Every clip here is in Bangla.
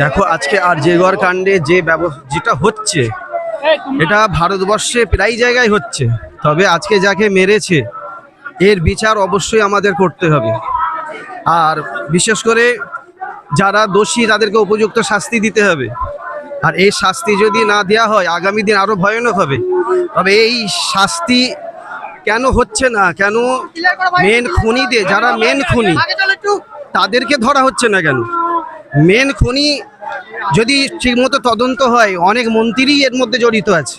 দেখো, আজকে আর জেগর কাণ্ডে যে যেটা হচ্ছে, এটা ভারতবর্ষে প্রায় জায়গায় হচ্ছে। তবে আজকে যাকে মেরেছে, এর বিচার অবশ্যই আমাদের করতে হবে। আর বিশেষ করে যারা দোষী, তাদেরকে উপযুক্ত শাস্তি দিতে হবে। আর এই শাস্তি যদি না দেওয়া হয়, আগামী দিন আরও ভয়ানক হবে। তবে এই শাস্তি কেন হচ্ছে না? কেন মেন খুনিদের যারা মেন খুনি, তাদেরকে ধরা হচ্ছে না কেন? মেন খনি যদি ঠিকমতো তদন্ত হয়, অনেক মন্ত্রী এর মধ্যে জড়িত আছে।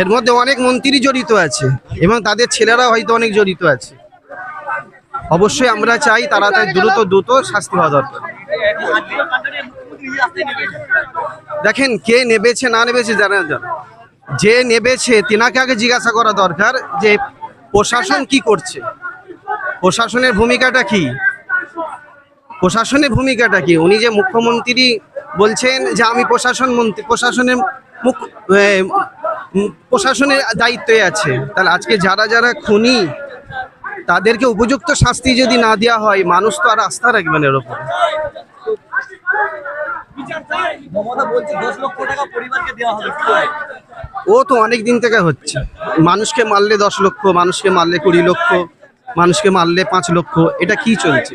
এর মধ্যে অনেক মন্ত্রী জড়িত আছে এবং তাদের ছেলেরা হয়তো অনেক জড়িত আছে। অবশ্যই আমরা চাই তাড়াতাড়ি দ্রুত দ্রুত শাস্তি হওয়া দরকার। দেখেন, কে নেবেছে, না নেবেছে জানা যে নেবেছে, তিনাকে আগে জিজ্ঞাসা করা দরকার যে প্রশাসন কি করছে? প্রশাসনের ভূমিকাটা কি? প্রশাসনের ভূমিকাটা কি? উনি যে মুখ্যমন্ত্রী বলছেন যে আমি প্রশাসন মন্ত্রী, প্রশাসনের মুখ প্রশাসনের দায়িত্বে আছে। তাহলে আজকে যারা যারা খুনি, তাদেরকে উপযুক্ত শাস্তি যদি না দেওয়া হয়, মানুষ তো আর আস্থা রাখবে না এর হবে ও তো অনেক দিন থেকে হচ্ছে। মানুষকে মারলে দশ লক্ষ, মানুষকে মারলে কুড়ি লক্ষ, মানুষকে মারলে পাঁচ লক্ষ, এটা কি চলছে?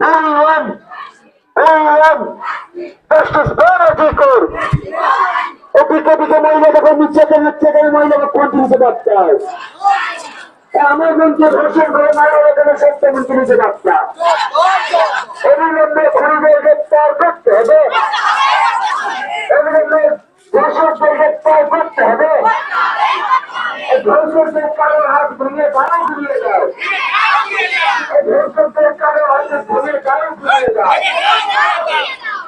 Anyone, anyone, justice. Banajikur. এদিকে দিকে মহিলাদের নির্যাতন হচ্ছে মহিলাকে কন্টিনিউতে বাচ্চা আমার মন্ত্রী ধর্ষণ করে মারা গেলে সত্য মন্ত্রীতে বাচ্চা অবিলম্বে খুনিদের গ্রেপ্তার করতে হবে। অবিলম্বে ধর্ষকদের গ্রেপ্তার করতে হবে। এই ধর্ষকদের কারও হাত ভেঙে বাড়ি ঘুরিয়ে দাও। এই ধর্ষকদের কারও হাত ভেঙে গাড়ি ঘুরিয়ে দাও।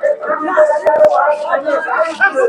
এই খুনিদের কারও হাত ভেঙে গাড়ি ঘুরিয়ে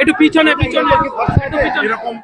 একটু পিছনে পিছনে পিছনে।